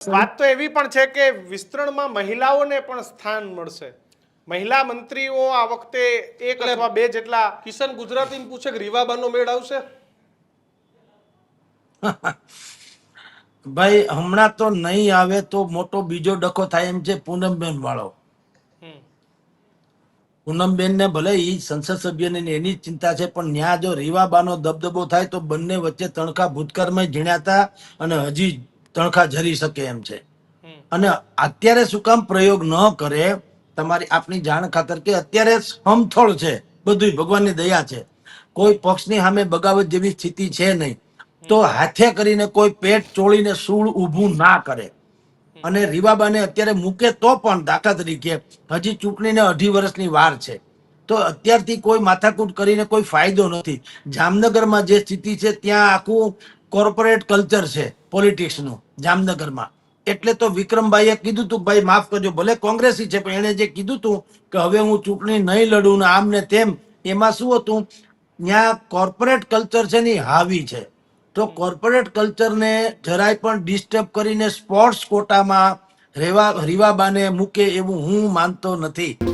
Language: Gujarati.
વાત તો એવી પણ છે કે વિસ્તરણમાં મહિલાઓને પણ સ્થાન મળશે. મહિલા મંત્રીઓ આ વખતે એક અથવા બે જેટલા કિશન ગુજરાતી પૂછે કે રીવાબાનો મેળ આવશે? ભાઈ હમણાં તો નહીં આવે તો મોટો બીજો ડખો થાય એમ છે પૂનમબેન વાળો. પૂનમબેન ને ભલે ઈ સંસદ સભ્યને ને એની ચિંતા છે પણ ન્યા જો રીવાબાનો દબદબો થાય તો બંને વચ્ચે તણખા ભૂતકાળમાં ઝીણ્યાતા અને હજી તણખા ઝરી શકે એમ છે. અને અત્યારે શું કામ પ્રયોગ ન કરે તમારી આપની જાણ ખાતર કે અત્યારે સમથળ છે બધું ભગવાનની દયા છે. કોઈ પક્ષની સામે બગાવત જેવી સ્થિતિ છે નહીં. તો હાથે કરીને કોઈ પેટ ચોળીને સૂળ ઊભું ના કરે. અને રીવાબાને અત્યારે મૂકે તો પણ દાખલા તરીકે હજી ચૂંટણીને અઢી વર્ષની વાર છે. તો અત્યારથી કોઈ માથાકૂટ કરીને કોઈ ફાયદો નથી. જામનગરમાં જે સ્થિતિ છે ત્યાં આખું કોર્પોરેટ કલ્ચર છે. પોલિટિક્સનું જામનગરમાં. એટલે તો વિક્રમભાઈએ કીધું તું, ભાઈ, માફ કરજો, ભલે કોંગ્રેસી છે, પણ એણે જે કીધું તું કે હવે હું ચૂંટણી નહીં લડું ને આમ ને તેમ, એમાં શું હતું? ત્યાં કોર્પોરેટ કલ્ચર છે ને હાવી છે. તો કોર્પોરેટ કલ્ચરને જરાય પણ ડિસ્ટર્બ કરીને સ્પોર્ટ્સ કોટામાં રેવા રીવાબાને મૂકે એવું હું માનતો નથી.